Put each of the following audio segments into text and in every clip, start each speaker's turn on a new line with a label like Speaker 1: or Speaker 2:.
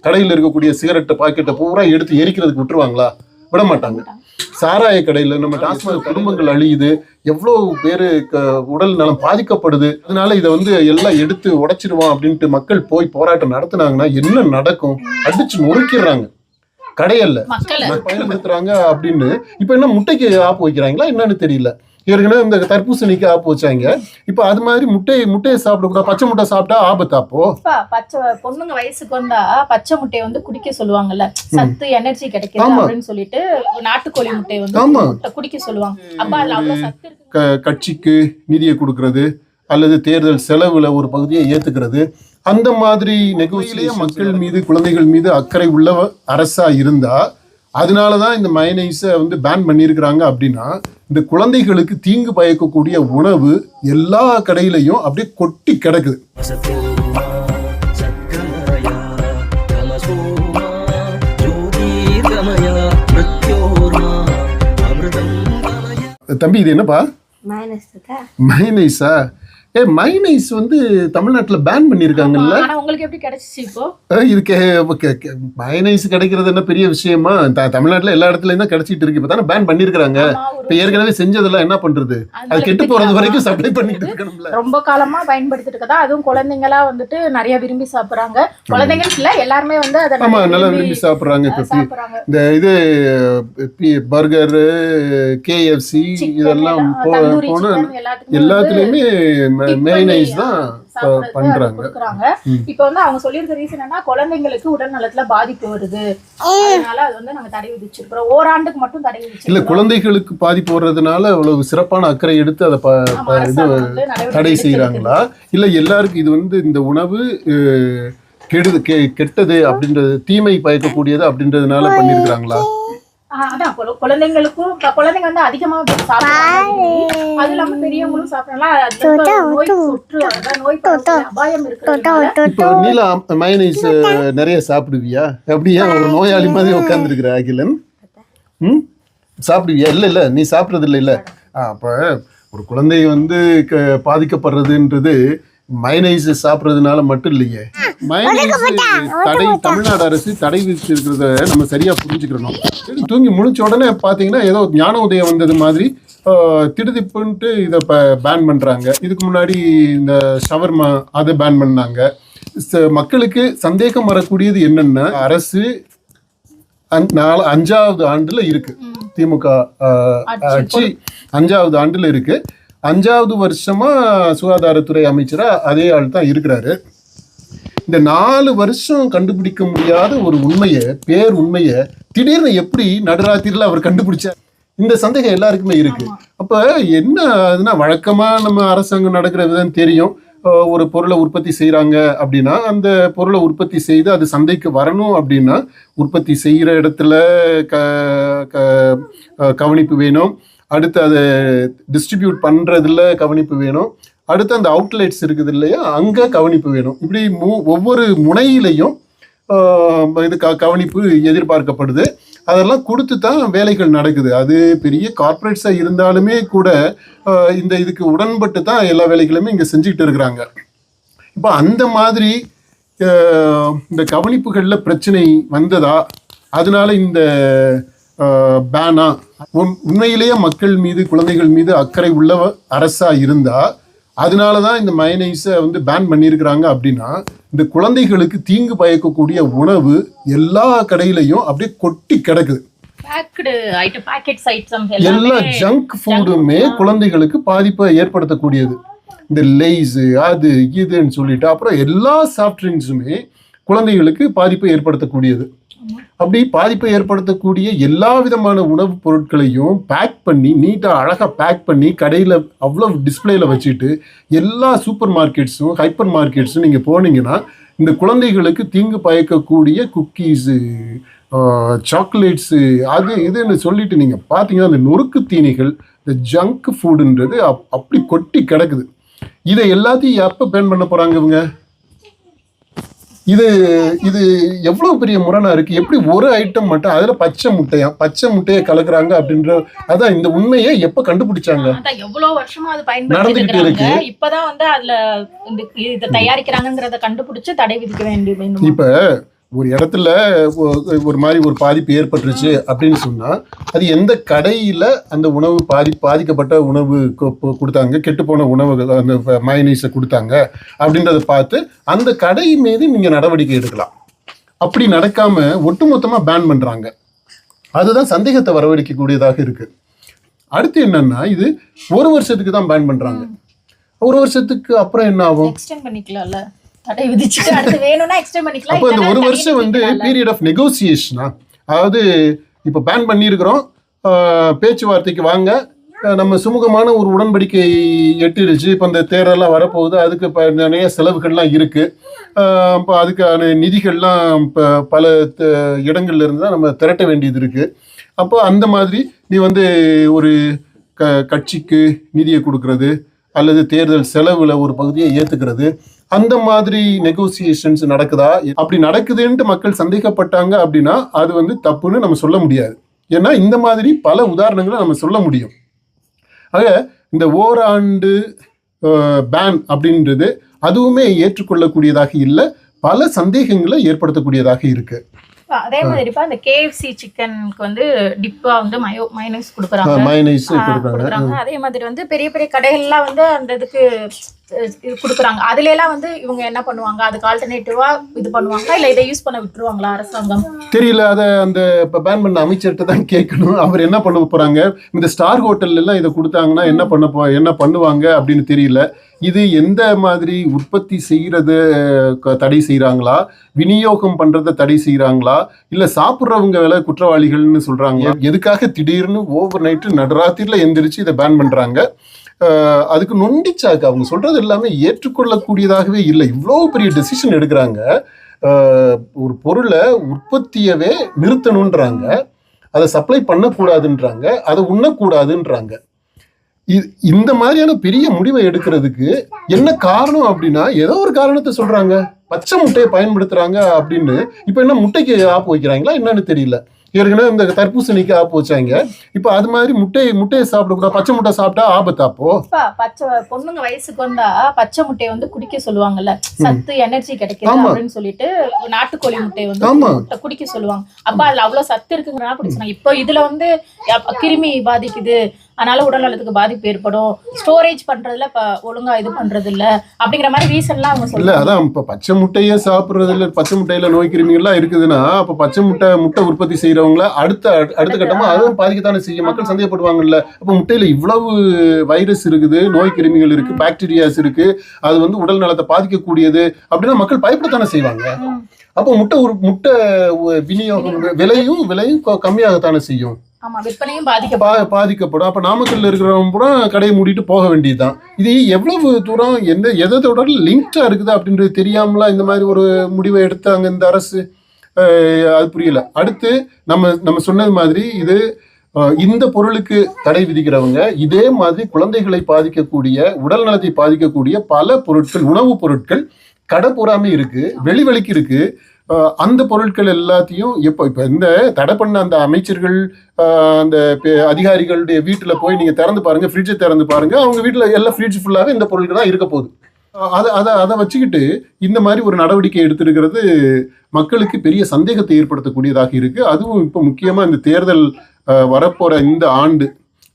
Speaker 1: கடையில் இருக்கக்கூடிய சிகரெட்டை பாக்கெட்டை பூரா எடுத்து எரிக்கிறதுக்கு விட்டுருவாங்களா? விட மாட்டாங்க சாராய கடையில நம்ம டாஸ்மாக் குடும்பங்கள் அழியுது. எவ்வளவு பேரு க- உடல் நலம் பாதிக்கப்படுது. அதனால இதை வந்து எல்லாம் எடுத்து உடைச்சிருவோம் அப்படின்ட்டு மக்கள் போய் போராட்டம் நடத்துனாங்கன்னா என்ன நடக்கும்? அடிச்சு நொறுக்கிடுறாங்க. கடையல்ல. பயன்படுத்துறாங்க அப்படின்னு. இப்ப என்ன முட்டைக்கு ஆப்பு வைக்கிறாங்களா? என்னன்னு தெரியல. ஏற்கனவே இந்த தர்பூசணிக்கு ஆப்பு வச்சாங்க. இப்ப அது மாதிரி முட்டை முட்டையை சாப்பிடக்கூடாது பச்சை முட்டை சாப்பிட்டா ஆபத்து அப்போ?
Speaker 2: அப்பா, பச்சை பொண்ணுங்க வயசுக்கு வந்தா பச்சை முட்டையை வந்து குடிக்க சொல்லுவாங்கல்ல சத்து எனர்ஜி கிடைக்குது
Speaker 1: ஆமா.
Speaker 2: அப்படின்னு சொல்லிட்டு நாட்டுக்கோழி முட்டையை வந்து குடிக்க சொல்லுவாங்க. அப்ப அதுல அவ்வளவு சத்து இருக்கு.
Speaker 1: க- கட்சிக்கு நிதியை கொடுக்கறது அல்லது தேர்தல் செலவுல ஒரு பகுதியை ஏத்துக்கிறது அந்த மாதிரி நெகோசியிலேயே மக்கள் மீது குழந்தைகள் மீது அக்கறை உள்ள அரசா இருந்தா அதனால தான் இந்த மயனைஸை வந்து பேன் பண்ணியிருக்கிறாங்க அப்படின்னா இந்த குழந்தைகளுக்கு தீங்கு பயக்கக்கூடிய உணவு எல்லா கடையிலையும் அப்படியே கொட்டி கிடக்குது. தம்பி இது என்னப்பா? மயனைஸா ஏ மைனைஸ் வந்து தமிழ்நாட்டுல பேன் பண்ணியிருக்காங்கல்ல
Speaker 2: உங்களுக்கு எப்படி கிடைச்சிச்சு இப்போ?
Speaker 1: இதுக்கு மயனைஸ் கிடைக்கிறது என்ன பெரிய விஷயமா? த- தமிழ்நாட்டுல எல்லா இடத்துலயும் தான் கிடைச்சிட்டு இருக்கு. இப்போ தானே பேன்
Speaker 2: ஒரு
Speaker 1: இப்போ ஏற்கனவே செஞ்சதெல்லாம் என்ன பண்றது? அது கெட்டு
Speaker 2: வித்துட்டாங்க.
Speaker 1: வரைக்கும் சப்ளை பண்ணிட்டு இருக்கணும்ல.
Speaker 2: ரொம்ப காலமா பயன்படுத்திட்டு இருக்கதா? அதுவும் குழந்தைங்களா வந்துட்டு நிறைய விரும்பி சாப்பிடுறாங்க. குழந்தைங்க இல்ல எல்லாருமே வந்து அதை
Speaker 1: ஆமா
Speaker 2: நிறைய
Speaker 1: நல்லா விரும்பி சாப்பிடுறாங்க இப்போ இந்த இது பர்கரு கேஎஃப்சி இதெல்லாம் போன எல்லாத்துலயுமே மேனைஸ் தான் பண்றாங்க.
Speaker 2: இப்போ வந்து அவங்க சொல்லியிருக்க ரீசன் என்ன குழந்தைங்களுக்கு உடல் நலத்துல பாதிப்பு வருது. அதனால அது வந்து நாங்க தடை விதிச்சிருக்கிறோம். ஓராண்டுக்கு மட்டும் தடை
Speaker 1: இல்ல
Speaker 2: விதிச்சிருக்கிறோம்
Speaker 1: குழந்தைகளுக்கு பாதிப்பு வர்றதுனால அவ்வளவு சிறப்பான அக்கறை எடுத்து அதை ப-
Speaker 2: ஆமா,
Speaker 1: ப- இது தடை. செய்யறாங்களா இல்ல எல்லாருக்கும் இது வந்து இந்த உணவு கெடுது கெ- கெட்டது அப்படின்றது தீமை பயக்கக்கூடியது அப்படின்றதுனால பண்ணிருக்காங்களா
Speaker 2: ஆ, அதான் குழ- குழந்தைங்களுக்கும் இப்ப குழந்தைங்க வந்து அதிகமா சாப்பிடுறாங்க அது இல்லாம பெரியவங்களும் சாப்பிடலாம் அதுல இப்ப நோய் தொற்று அதான் நோய் பரவக்கூடிய அபாயம் இருக்கிறதுனால.
Speaker 1: இப்போ நீலா மயனைஸ் நிறைய சாப்பிடுவியா? அப்படியா ஒரு நோயாளி மாதிரி உட்காந்துருக்குற அகிலன்? ம்? சாப்பிடுவியா? இல்ல இல்ல நீ சாப்பிட்றது இல்ல. அப்ப ஒரு குழந்தை வந்து க- பாதிக்கப்படுறதுன்றது மயனைஸ் சாப்பிட்றதுனால மட்டும் இல்லையே. தடை தமிழ்நாடு அரசு தடை விதிச்சிருக்கிறத நம்ம சரியா புரிஞ்சுக்கிறணும். சரி, தூங்கி முழிச்ச உடனே பாத்தீங்கன்னா ஏதோ ஞான உதயம் வந்தது மாதிரி திடுதிப்புன்ட்டு இதை பேன் பண்றாங்க. இதுக்கு முன்னாடி இந்த ஷவர்மா அதை பேன் பண்ணாங்க. மக்களுக்கு சந்தேகம் வரக்கூடியது என்னன்னா அரசு நாலு அஞ்சாவது ஆண்டுல இருக்கு. திமுக
Speaker 2: ஆட்சி
Speaker 1: அஞ்சாவது ஆண்டுல இருக்கு. அஞ்சாவது வருஷமா சுகாதாரத்துறை அமைச்சரா அதே ஆள் தான் இருக்கிறாரு. இந்த நாலு வருஷம் கண்டுபிடிக்க முடியாத ஒரு உண்மையை பேர் உண்மையை திடீர்னு எப்படி நடுராத்திரில அவர் கண்டுபிடிச்சார்? இந்த சந்தேகம் எல்லாருக்குமே இருக்கு. அப்ப என்ன அதுனா வழக்கமா நம்ம அரசாங்கம் நடக்கிற விதம் தெரியும். ஒரு பொருளை உற்பத்தி செய்றாங்க அப்படின்னா அந்த பொருளை உற்பத்தி செய்து அது சந்தைக்கு வரணும் அப்படின்னா உற்பத்தி செய்கிற இடத்துல க கவனிப்பு வேணும். அடுத்து அதை டிஸ்ட்ரிபியூட் பண்றதுல கவனிப்பு வேணும். அடுத்து அந்த அவுட்லெட்ஸ் இருக்குது இல்லையா? அங்கே கவனிப்பு வேணும். இப்படி மூ ஒவ்வொரு முனையிலையும் இது க கவனிப்பு எதிர்பார்க்கப்படுது. அதெல்லாம் கொடுத்து தான் வேலைகள் நடக்குது. அது பெரிய கார்ப்பரேட்ஸாக இருந்தாலுமே கூட இந்த இதுக்கு உடன்பட்டு தான் எல்லா வேலைகளுமே இங்கே செஞ்சுக்கிட்டு இருக்கிறாங்க. இப்போ அந்த மாதிரி இந்த கவனிப்புகளில் பிரச்சனை வந்ததா? அதனால இந்த பேனா உண்மையிலேயே மக்கள் மீது குழந்தைகள் மீது அக்கறை உள்ள அரசாக இருந்தால் அதனால தான் இந்த மயனைஸை வந்து பேன் பண்ணியிருக்கிறாங்க அப்படின்னா இந்த குழந்தைகளுக்கு தீங்கு பயக்கக்கூடிய உணவு எல்லா கடையிலையும் அப்படியே கொட்டி கிடக்குது. எல்லா ஜங்க் ஃபுட்டுமே குழந்தைகளுக்கு பாதிப்பை ஏற்படுத்தக்கூடியது. இந்த லேஸு அது இதுன்னு சொல்லிட்டு அப்புறம் எல்லா சாஃப்ட் ட்ரிங்க்ஸுமே குழந்தைகளுக்கு பாதிப்பை ஏற்படுத்தக்கூடியது. அப்படி பாதிப்பை ஏற்படுத்தக்கூடிய எல்லா விதமான உணவுப் பொருட்களையும் பேக் பண்ணி நீட்டாக அழகாக பேக் பண்ணி கடையில் அவ்வளோ டிஸ்பிளேயில் வச்சுட்டு எல்லா சூப்பர் மார்க்கெட்ஸும் ஹைப்பர் மார்க்கெட்ஸும் நீங்கள் போனீங்கன்னா இந்த குழந்தைகளுக்கு தீங்கு பயக்கக்கூடிய குக்கீஸு சாக்லேட்ஸு அது இதுன்னு சொல்லிட்டு நீங்கள் பார்த்தீங்கன்னா அந்த நொறுக்கு தீனிகள் இந்த ஜங்க் ஃபுட்டுன்றது அப் அப்படி கொட்டி கிடக்குது. இதை எல்லாத்தையும் எப்போ பேன் பண்ண போகிறாங்க இவங்க? இது இது எவ்வளவு பெரிய முரணா இருக்கு? எப்படி ஒரு ஐட்டம் மட்டும் அதுல பச்சை முட்டையா? பச்சை முட்டையை கலக்குறாங்க அப்படின்ற அதான் இந்த உண்மையை எப்ப கண்டுபிடிச்சாங்க?
Speaker 2: அதான் எவ்வளவு வருஷமா அது
Speaker 1: நடந்துகிட்டு
Speaker 2: பயன்படுத்திட்டு இருக்காங்க இப்பதான் வந்து அதுல இந்த இதை தயாரிக்கிறாங்கங்கிறத கண்டுபிடிச்சு தடை விதிக்க வேண்டிய வேணும்
Speaker 1: இப்ப ஒரு இடத்துல ஒரு மாதிரி ஒரு பாதிப்பு ஏற்பட்டுருச்சு அப்படின்னு சொன்னா அது எந்த கடையில அந்த உணவு பாதி பாதிக்கப்பட்ட உணவு கொடுத்தாங்க கெட்டுப்போன உணவு அந்த மயனீஸை கொடுத்தாங்க அப்படின்றத பார்த்து அந்த கடை மீது நீங்க நடவடிக்கை எடுக்கலாம். அப்படி நடக்காம ஒட்டுமொத்தமா பேன் பண்றாங்க. அதுதான் சந்தேகத்தை வரவழைக்கக்கூடியதாக இருக்கு. அடுத்து என்னன்னா இது ஒரு வருஷத்துக்கு தான் பேன் பண்றாங்க. ஒரு வருஷத்துக்கு அப்புறம் என்ன ஆகும்?
Speaker 2: எக்ஸ்டெண்ட் பண்ணிக்கலாம்ல. தடை விதிச்சுட்டு அடுத்து வேணும்னா எக்ஸ்டெண்ட் பண்ணிக்கலாம்
Speaker 1: அப்போ இந்த ஒரு வருஷம் வந்து. பீரியட் ஆஃப் நெகோசியேஷனா அதாவது இப்போ பேன் பண்ணியிருக்கிறோம். பேச்சுவார்த்தைக்கு வாங்க. நம்ம சுமூகமான ஒரு உடன்படிக்கை எட்டிருச்சு இப்போ இந்த தேர்தலாம் வரப்போகுது. அதுக்கு இப்போ நிறைய செலவுகள்லாம் இருக்கு. ஆஹ், இப்போ அதுக்கான நிதிகள்லாம் இப்போ பல த- இடங்கள்ல இருந்து தான் நம்ம திரட்ட வேண்டியது இருக்கு. அப்போ அந்த மாதிரி நீ வந்து ஒரு க கட்சிக்கு நிதியை கொடுக்கறது அல்லது தேர்தல் செலவுல ஒரு பகுதியை ஏத்துக்கிறது அந்த மாதிரி நெகோசியேஷன்ஸ் நடக்குதா? அப்படி நடக்குதுன்ட்டு மக்கள் சந்தேகப்பட்டாங்க அப்படின்னா அது வந்து தப்புன்னு நம்ம சொல்ல முடியாது. ஏன்னா இந்த மாதிரி பல உதாரணங்களை நம்ம சொல்ல முடியும். ஆக இந்த ஓராண்டு பேன் அப்படின்றது அதுவுமே ஏற்றுக்கொள்ளக்கூடியதாக இல்லை பல சந்தேகங்களை ஏற்படுத்தக்கூடியதாக இருக்கு.
Speaker 2: அதே மாதிரிப்பா இந்த கேஎஃப்சி சிக்கனுக்கு வந்து டிப்பா வந்து மயோ மைனஸ் கொடுக்குறாங்க.
Speaker 1: மயனைஸ்
Speaker 2: ஆ,
Speaker 1: கொடுக்குறாங்க.
Speaker 2: அதே மாதிரி வந்து பெரிய பெரிய கடைகள்லாம் வந்து அந்த இதுக்கு கொடுக்குறாங்க. அதுல எல்லாம் வந்து இவங்க என்ன பண்ணுவாங்க? அதுக்கு ஆல்டர்னேட்டிவா இது பண்ணுவாங்க இல்ல இதை யூஸ் பண்ண விட்டுருவாங்களா அரசாங்கம்?
Speaker 1: தெரியல. அதை அந்த இப்போ பேன் பண்ண அமைச்சர்கிட்ட தான் கேட்கணும். அவர் என்ன பண்ண போறாங்க? இந்த ஸ்டார் ஹோட்டல்ல எல்லாம் இதை கொடுத்தாங்கன்னா என்ன பண்ண போ என்ன பண்ணுவாங்க அப்படின்னு தெரியல. இது எந்த மாதிரி உற்பத்தி செய்கிறத தடை செய்கிறாங்களா விநியோகம் பண்ணுறத தடை செய்கிறாங்களா இல்லை சாப்பிட்றவங்க வேலை குற்றவாளிகள்னு சொல்றாங்களா? எதுக்காக திடீர்னு ஓவர் நைட்டு நடராத்திரியில் எந்திரிச்சு இதை பேன் பண்ணுறாங்க அதுக்கு நொண்டிச்சாக்கு. அவங்க சொல்றது எல்லாமே ஏற்றுக்கொள்ளக்கூடியதாகவே இல்லை. இவ்வளோ பெரிய டெசிஷன் எடுக்கிறாங்க. ஒரு பொருளை உற்பத்தியவே நிறுத்தணுன்றாங்க. அதை சப்ளை பண்ணக்கூடாதுன்றாங்க. அதை உண்ணக்கூடாதுன்றாங்க. இது இந்த மாதிரியான பெரிய முடிவை எடுக்கிறதுக்கு என்ன காரணம் அப்படின்னா ஏதோ ஒரு காரணத்தை சொல்றாங்க. பச்சை முட்டையை பயன்படுத்துறாங்க அப்படின்னு. இப்போ என்ன முட்டைக்கு ஆப்பு வைக்கிறாங்களா? என்னன்னு தெரியல. ஏற்கனவே இந்த தர்பூசணிக்கு ஆப்பு வச்சாங்க. இப்போ அது மாதிரி முட்டையை முட்டையை சாப்பிடக்கூடாது பச்சை முட்டை சாப்பிட்டா ஆபத்தாப்போ
Speaker 2: அப்பா, பச்சை பொண்ணுங்க வயசுக்கு வந்தா பச்சை முட்டையை வந்து குடிக்க சொல்லுவாங்கல்ல. சத்து எனர்ஜி கிடைக்குது. அப்படின்னு சொல்லிட்டு நாட்டுக்கோழி முட்டையை வந்து. முட்டை குடிக்க சொல்லுவாங்க. அப்ப அதுல அவ்வளவு சத்து இருக்குங்கிறனால குடிக்க சொன்னாங்க இப்போ இதுல வந்து கிருமி பாதிக்குது. அதனால உடல் நலத்துக்கு பாதிப்பு ஏற்படும். ஸ்டோரேஜ் பண்றதுல இப்ப ஒழுங்கா இது பண்றது இல்ல அப்படிங்கிற மாதிரி ரீசன்லாம் அவங்க
Speaker 1: இல்ல
Speaker 2: சொல்லுவாங்க
Speaker 1: அதான் இப்ப பச்சை முட்டையே சாப்பிடுறது இல்ல பச்சை முட்டையில நோய் கிருமிகள்லாம் இருக்குதுன்னா அப்ப பச்சை முட்டை முட்டை உற்பத்தி செய்யறவங்கள அடுத்த அடுத்த கட்டமா அதுவும் பாதிக்கத்தானே செய்யும். மக்கள் சந்தேகப்படுவாங்கல்ல. அப்ப முட்டையில இவ்வளவு வைரஸ் இருக்குது நோய் கிருமிகள் இருக்கு பாக்டீரியாஸ் இருக்கு அது வந்து உடல் நலத்தை பாதிக்கக்கூடியது அப்படின்னா மக்கள் பயப்படத்தானே செய்வாங்க. அப்போ முட்டை ஒரு முட்டை விநியோகம். விலையும் விலையும் கொ- கம்மியாகத்தானே செய்யும்.
Speaker 2: விற்பனையும் பாதிக்கப்படும்.
Speaker 1: பா பாதிக்கப்படும். அப்போ நாமக்கல்ல இருக்கிறவங்க கூட கடையை மூடிட்டு போக வேண்டியதுதான். இது எவ்வளவு தூரம் எந்த எதோட லிங்க்டாக லிங்க்டா இருக்குது அப்படின்றது தெரியாமலா இந்த மாதிரி ஒரு முடிவை எடுத்தாங்க இந்த அரசு அது புரியல. அடுத்து நம்ம நம்ம சொன்னது மாதிரி இது இந்த பொருளுக்கு தடை விதிக்கிறவங்க இதே மாதிரி குழந்தைகளை பாதிக்கக்கூடிய உடல் நலத்தை பாதிக்கக்கூடிய பல பொருட்கள் உணவுப் பொருட்கள் கடை பூராமே இருக்கு வெளிவெளிக்கு இருக்கு. அந்த பொருட்கள் எல்லாத்தையும் எப்போ இப்போ இந்த தடை பண்ண அந்த அமைச்சர்கள் அந்த பெ- அதிகாரிகளுடைய வீட்டில் போய் நீங்கள் திறந்து பாருங்கள் ஃப்ரிட்ஜை திறந்து பாருங்கள் அவங்க வீட்டில் எல்லாம் ஃப்ரிட்ஜ் ஃபுல்லாகவே இந்த பொருட்கள் தான் இருக்க போகுது. அதை அதை அதை வச்சுக்கிட்டு இந்த மாதிரி ஒரு நடவடிக்கை எடுத்திருக்கிறது மக்களுக்கு பெரிய சந்தேகத்தை ஏற்படுத்தக்கூடியதாக இருக்குது அதுவும் இப்போ முக்கியமாக இந்த தேர்தல் வரப்போகிற இந்த ஆண்டு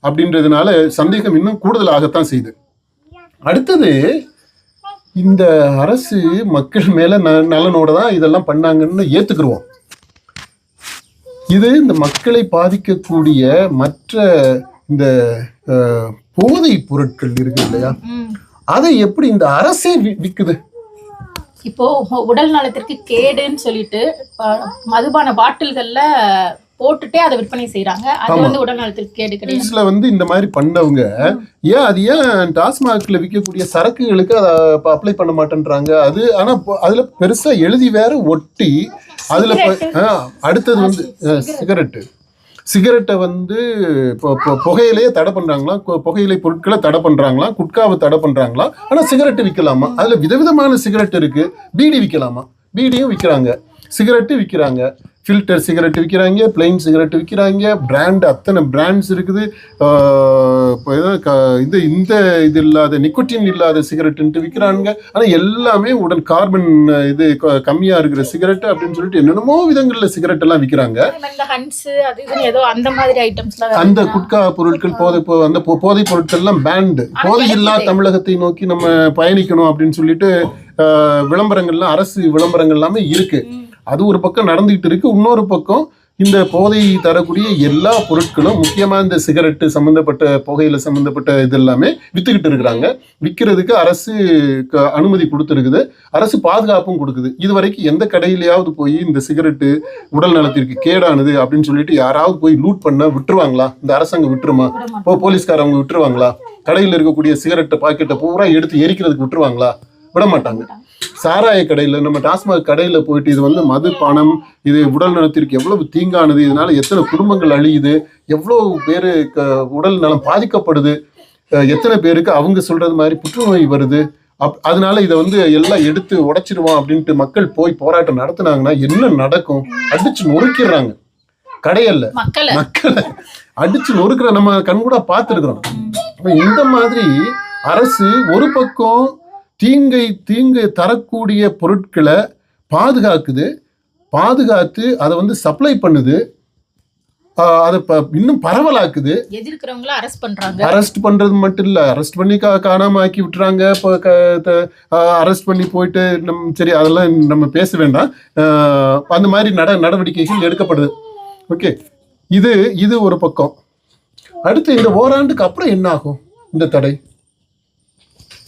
Speaker 1: அப்படின்றதுனால சந்தேகம் இன்னும் கூடுதலாகத்தான் செய்யுது. அடுத்தது இந்த அரசு மக்கள் மேல ந நலனோட தான் இதெல்லாம் பண்ணாங்கன்னு ஏத்துக்கிருவோம். இது இந்த மக்களை பாதிக்கக்கூடிய மற்ற இந்த போதைப் பொருட்கள் இருக்கு இல்லையா. அதை எப்படி இந்த அரசே வி- விக்குது?
Speaker 2: இப்போ உடல் நலத்திற்கு கேடுன்னு சொல்லிட்டு மதுபான பாட்டில்கள்ல போட்டுட்டே அதை விற்பனை செய்றாங்க. அது. வந்து உடல் நலத்திற்கு கேடு கிடையாது.
Speaker 1: வந்து இந்த மாதிரி பண்ணவங்க ஏன் அது ஏன் டாஸ்மாக்ல விற்கக்கூடிய சரக்குகளுக்கு அதை அப்ளை பண்ண மாட்டேன்றாங்க? அது ஆனா அதுல பெருசா எழுதி வேற ஒட்டி அதுல அடுத்தது வந்து சிகரெட்டு சிகரெட்டை வந்து இப்போ புகையிலையே தடை பண்றாங்களாம் கு- புகையிலை பொருட்களை தடை பண்றாங்களாம் குட்காவை தடை பண்றாங்களாம் ஆனா சிகரெட்டு விற்கலாமா? அதுல விதவிதமான சிகரெட் இருக்கு. பீடி விற்கலாமா? பீடியும் விற்கிறாங்க. சிகரெட்டு விற்கிறாங்க. ஃபில்டர் சிகரெட் விற்கிறாங்க பிளெயின் சிகரெட் விற்கிறாங்க பிராண்ட் அத்தனை பிராண்ட்ஸ் இருக்குது. இது இந்த இது இல்லாத நிக்கோட்டின் இல்லாத சிகரெட்டுன்ட்டு விற்கிறாங்க ஆனால் எல்லாமே உடன் கார்பன் இது க- கம்மியா இருக்கிற சிகரெட் அப்படின்னு சொல்லிட்டு என்னென்னமோ விதங்களில் சிகரெட் எல்லாம் விற்கிறாங்க
Speaker 2: அந்த மாதிரி ஐட்டம்ஸ்லாம்
Speaker 1: அந்த குட்கா பொருட்கள் போதை அந்த போ- போதைப் பொருட்கள் எல்லாம் பேண்டு போதை இல்லா தமிழகத்தை நோக்கி நம்ம பயணிக்கணும் அப்படின்னு சொல்லிட்டு விளம்பரங்கள்லாம் அரசு விளம்பரங்கள் எல்லாமே இருக்கு. அது ஒரு பக்கம் நடந்துகிட்டு இருக்கு. இன்னொரு பக்கம் இந்த போதை தரக்கூடிய எல்லா பொருட்களும் முக்கியமாக இந்த சிகரெட்டு சம்மந்தப்பட்ட புகையில சம்மந்தப்பட்ட இது எல்லாமே வித்துக்கிட்டு இருக்கிறாங்க. விற்கிறதுக்கு அரசு க- அனுமதி கொடுத்துருக்குது. அரசு பாதுகாப்பும் கொடுக்குது. இது வரைக்கும் எந்த கடையிலையாவது போய் இந்த சிகரெட்டு உடல் நலத்திற்கு கேடானது அப்படின்னு சொல்லிட்டு யாராவது போய் லூட் பண்ண விட்டுருவாங்களா? இந்த அரசாங்கம் விட்டுருமா? இப்போ போலீஸ்காரவங்க விட்டுருவாங்களா? கடையில் இருக்கக்கூடிய சிகரெட்டை பாக்கெட்டை பூரா எடுத்து எரிக்கிறதுக்கு விட்டுருவாங்களா? விட மாட்டாங்க சாராய கடையில் நம்ம டாஸ்மாக் கடையில் போயிட்டு இது வந்து மது பணம் இது உடல் நலத்திற்கு எவ்வளவு தீங்கானது இதனால எத்தனை குடும்பங்கள் அழியுது எவ்வளவு பேரு உடல் நலம் பாதிக்கப்படுது எத்தனை பேருக்கு அவங்க சொல்றது மாதிரி புற்றுநோய் வருது அப் அதனால இதை வந்து எல்லாம் எடுத்து உடைச்சிருவோம் அப்படின்ட்டு மக்கள் போய் போராட்டம் நடத்துனாங்கன்னா என்ன நடக்கும்? அடிச்சு நொறுக்கிடுறாங்க. கடையல்ல.
Speaker 2: மக்களை.
Speaker 1: அடிச்சு நொறுக்கிற நம்ம கண்கூட பார்த்துருக்குறோம். அப்ப இந்த மாதிரி அரசு ஒரு பக்கம் தீங்கை தீங்கு தரக்கூடிய பொருட்களை பாதுகாக்குது. பாதுகாத்து அதை வந்து சப்ளை பண்ணுது. அதை இன்னும் பரவலாக்குது.
Speaker 2: எதிர்க்கிறவங்கள அரெஸ்ட் பண்றாங்க.
Speaker 1: அரெஸ்ட் பண்றது மட்டும் இல்ல அரெஸ்ட் பண்ணி காணாம ஆக்கி விட்டுறாங்க. இப்போ அரெஸ்ட் பண்ணி போயிட்டு நம் சரி அதெல்லாம் நம்ம பேச வேண்டாம். அந்த மாதிரி நட நடவடிக்கைகள் எடுக்கப்படுது. ஓகே இது இது ஒரு பக்கம். அடுத்து இந்த ஓராண்டுக்கு அப்புறம் என்ன ஆகும் இந்த தடை?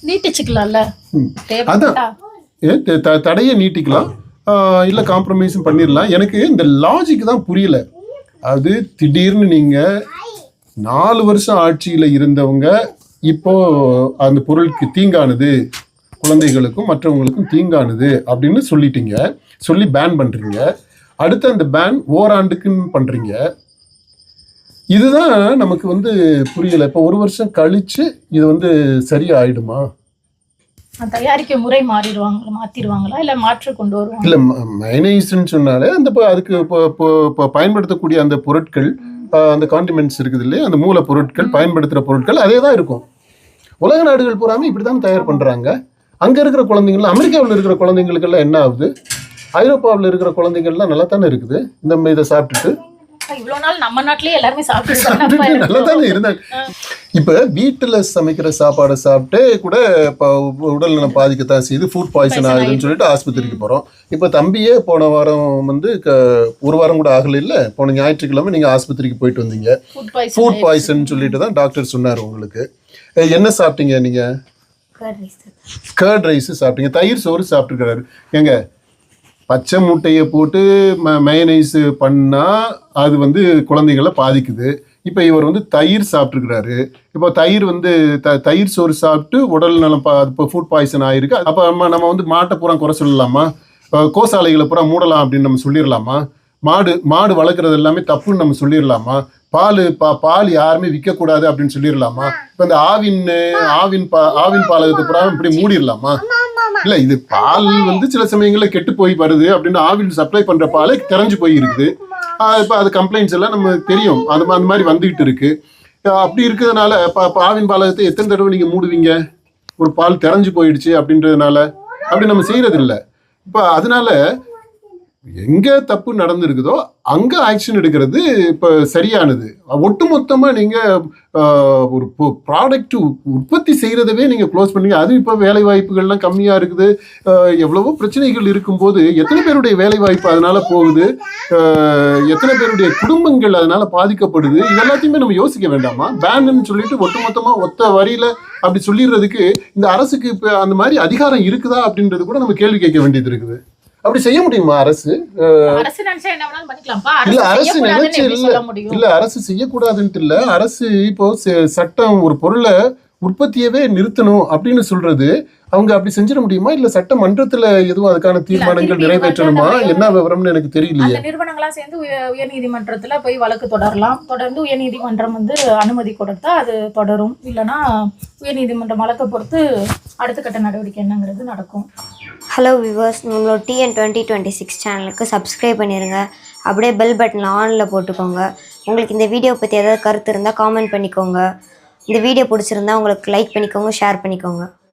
Speaker 2: நீட்டிச்சுக்கலாம்ல?
Speaker 1: த- தடையை நீட்டிக்கலாம். இல்ல காம்ப்ரமைஸும் பண்ணிடலாம். எனக்கு இந்த லாஜிக் தான் புரியல. அது திடீர்னு நீங்க நாலு வருஷம் ஆட்சியில இருந்தவங்க இப்போ அந்த பொருளுக்கு தீங்கானது குழந்தைகளுக்கும் மற்றவங்களுக்கும் தீங்கானது அப்படின்னு சொல்லிட்டீங்க. சொல்லி பேன் பண்றீங்க. அடுத்து அந்த பேன் ஓராண்டுக்குன்னு பண்றீங்க. இதுதான் நமக்கு வந்து புரியல. இப்போ ஒரு வருஷம் கழிச்சு இது வந்து சரியா ஆயிடுமா
Speaker 2: தயாரிக்க முறை மாறிடுவாங்க மாத்திடுவாங்களா? இல்ல மாற்று கொண்டு வருவாங்க
Speaker 1: இல்ல மைனைஸ்ன்னு சொன்னாலே அந்த அதுக்கு இப்போ- பயன்படுத்தக்கூடிய அந்த பொருட்கள் அந்த காண்டிமெண்ட்ஸ் இருக்குது இல்லையா? அந்த மூல பொருட்கள் பயன்படுத்துகிற பொருட்கள் அதே தான் இருக்கும். உலக நாடுகள் பூராமே இப்படி தான் தயார் பண்ணுறாங்க அங்கே இருக்கிற குழந்தைங்களாம் அமெரிக்காவில் இருக்கிற குழந்தைங்களுக்கெல்லாம் என்ன ஆகுது? ஐரோப்பாவில் இருக்கிற குழந்தைங்கள்லாம் நல்லா தானே இருக்குது? இந்த இதை சாப்பிட்டுட்டு.
Speaker 2: இவ்வளவு நாள் நம்ம நாட்டிலேயே எல்லாருமே சாப்பிட்டு
Speaker 1: நல்லா தானே இருந்தாங்க. இப்போ வீட்டில் சமைக்கிற சாப்பாடை சாப்பிட்டு கூட இப்போ உடல் நலம் பாதிக்கத்தான் செய்யுது. ஃபுட் பாய்சன் ஆகுதுன்னு சொல்லிட்டு ஆஸ்பத்திரிக்கு போகிறோம் இப்போ தம்பியே போன வாரம் வந்து ஒரு வாரம் கூட ஆகல இல்லை. போன ஞாயிற்றுக்கிழமை நீங்கள் ஆஸ்பத்திரிக்கு போயிட்டு வந்தீங்க.
Speaker 2: ஃபுட் பாய்சன்
Speaker 1: சொல்லிட்டு தான் டாக்டர் சொன்னார் உங்களுக்கு. என்ன சாப்பிட்டீங்க நீங்கள் கர்ட் ரைஸ் சாப்பிட்டீங்க. தயிர் சோறு சாப்பிட்டுருக்கிறாரு ஏங்க பச்சை முட்டையை போட்டு ம மயனைஸ் பண்ணால் அது வந்து குழந்தைகளை பாதிக்குது. இப்போ இவர் வந்து தயிர் சாப்பிட்ருக்கிறாரு இப்போ தயிர் வந்து த தயிர் சோறு சாப்பிட்டு உடல் நலம் பா இப்போ ஃபுட் பாய்சன் ஆகிருக்கு அப்போ நம்ம நம்ம வந்து மாட்டை பூரா குறை சொல்லலாமா? இப்போ கோசாலைகளை பூரா மூடலாம் அப்படின்னு நம்ம சொல்லிடலாமா மாடு மாடு வளர்க்குறது எல்லாமே தப்புன்னு நம்ம சொல்லிடலாமா பால் பா பால் யாருமே விற்கக்கூடாது அப்படின்னு சொல்லிடலாமா இப்போ இந்த ஆவின் ஆவின் பா ஆவின் பாலகத்தை பூரா இப்படி மூடிடலாமா இல்ல இது பால் வந்து சில சமயங்கள்ல கெட்டு போய் வருது அப்படின்னு ஆவின் சப்ளை பண்ற பால் தெரிஞ்சு போய் இருக்குது ஆஹ் இப்ப அது கம்ப்ளைண்ட்ஸ் எல்லாம் நம்ம தெரியும். அது அந்த மாதிரி வந்துகிட்டு இருக்கு. அப்படி இருக்கிறதுனால ஆவின் பாலகத்தை எத்தனை தடவை நீங்க மூடுவீங்க? ஒரு பால் தெரிஞ்சு போயிடுச்சு அப்படின்றதுனால. அப்படி நம்ம செய்யறது இல்ல இப்ப அதனால எங்கே தப்பு நடந்திருக்குதோ அங்கே ஆக்ஷன் எடுக்கிறது இப்போ சரியானது. ஒட்டு மொத்தமாக நீங்கள் ஒரு ப்ராடக்ட் உற்பத்தி செய்கிறதவே நீங்கள் க்ளோஸ் பண்ணீங்க. அது இப்போ வேலை வாய்ப்புகள்லாம் கம்மியாக இருக்குது எவ்வளவோ பிரச்சனைகள் இருக்கும்போது எத்தனை பேருடைய வேலை வாய்ப்பு அதனால் போகுது? எத்தனை பேருடைய குடும்பங்கள் அதனால் பாதிக்கப்படுது? இது எல்லாத்தையுமே நம்ம யோசிக்க வேண்டாமா? பேன்னு சொல்லிட்டு ஒட்டுமொத்தமாக ஒத்த வரியில் அப்படி சொல்லிடுறதுக்கு இந்த அரசுக்கு இப்போ அந்த மாதிரி அதிகாரம் இருக்குதா அப்படின்றது கூட நம்ம கேள்வி கேட்க வேண்டியது இருக்குது. அப்படி செய்ய முடியுமா அரசு? இல்ல
Speaker 2: அரசு
Speaker 1: நினைச்சு இல்ல. இல்ல அரசு செய்யக்கூடாதுன்ட்டு இல்ல. அரசு இப்போ சட்டம் ஒரு பொருளை உற்பத்தியவே நிறுத்தணும் அப்படின்னு சொல்றது அவங்க அப்படி செஞ்சிட முடியுமா? இல்ல சட்டமன்றத்துல எதுவும் அதுக்கான தீர்மானங்கள் நிறைவேற்றணுமா? என்ன விவரம்னு எனக்கு தெரியலையே.
Speaker 2: அந்த நிறுவனங்களா சேர்ந்து உய- உயர்நீதிமன்றத்துல போய் வழக்கு தொடரலாம். தொடர்ந்து உயர்நீதிமன்றம் வந்து அனுமதி கொடுத்தா அது தொடரும். இல்லைன்னா உயர்நீதிமன்றம் வழக்கை பொறுத்து அடுத்த கட்ட நடவடிக்கை என்னங்கிறது நடக்கும்.
Speaker 3: ஹலோ விவர்ஸ் நம்மளோட டிஎன் டுவெண்ட்டி டுவெண்ட்டி சிக்ஸ் சேனலுக்கு சப்ஸ்கிரைப் பண்ணிடுங்க அப்படியே பெல் பட்டன் ஆனில் போட்டுக்கோங்க. உங்களுக்கு இந்த வீடியோ பற்றி ஏதாவது கருத்து இருந்தால் காமெண்ட் பண்ணிக்கோங்க. இந்த வீடியோ பிடிச்சிருந்தா உங்களுக்கு லைக் பண்ணிக்கோங்க ஷேர் பண்ணிக்கோங்க.